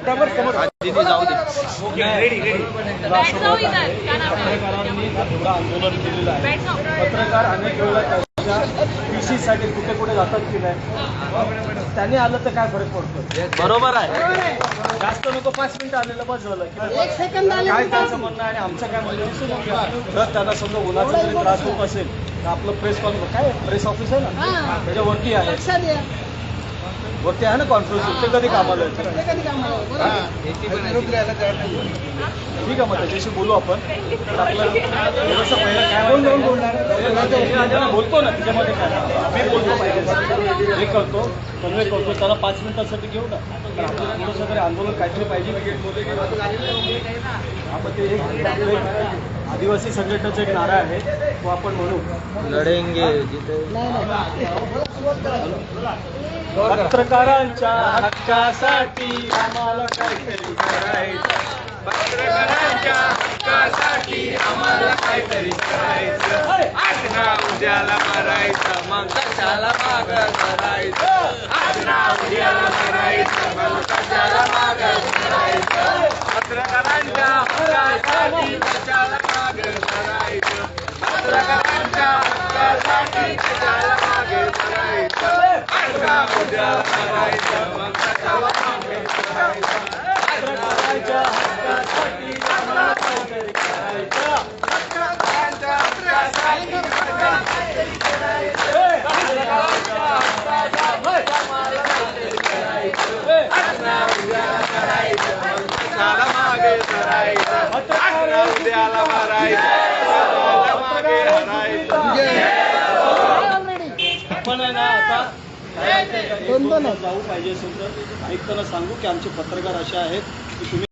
ते जाऊ दे. बैठ जाओ इधर क्या नाम है पत्रकारांनी एवढं आंदोलन केलेलं आहे बैठ जाओ पत्रकार अनेक वेळेला त्यांच्या पीसी साठी कुठे कुठे जातात की नाही? त्यांनी आलं तर काय फरक पडतो? बरोबर आहे. जास्त नको पाच मिनिटं आलेलं बस झालं. किंवा काय त्यांचं म्हणणं आहे आणि आमचं काय म्हणणं. जर त्यांना समजा उन्हाचा जरी त्रास होत असेल तर आपलं प्रेस कॉन्फरन्स काय? प्रेस ऑफिस आहे ना? त्याच्यावरती आहे. वरती आहे ना कॉन्फरन्स ते कधी कामाला येतं ठीक आहे मग त्याच्याशी बोलू आपण. तर आपलं थोडंसं पहिलं काय कोण जाऊन बोलणार? बोलतो ना त्याच्यामध्ये काय? मी बोलतो पाहिजे. हे करतो कन्वे करतो. त्याला पाच मिनिटासाठी घेऊ ना. तर आपल्याला थोडंसं तरी आंदोलन काहीतरी पाहिजे. आपण ते एक आदिवासी संघटनेचा एक नारा आहे तो आपण म्हणू. लढेंगे पत्रकारांच्या हक्कासाठी आम्हाला काहीतरी करायचं. पत्रकारांच्या हक्कासाठी आम्हाला काहीतरी करायचं. आज ना उद्याला मारायचं मग कशाला माग करायचं? आज ना माग करायचं उद्याला मारायचं मग कशाला माग करायचं पत्रकारांच्या हक्कासाठी आम्हाला काहीतरी करायचं पत्रकारांच्या हक्कासाठी कशाला मागे करायचं आज उद्याला मारायचं मागे हरायचं आपण आहे ना आता जाऊ पाहिजे असेल तर. आयुक्तांना सांगू की आमचे पत्रकार असे आहेत की तुम्ही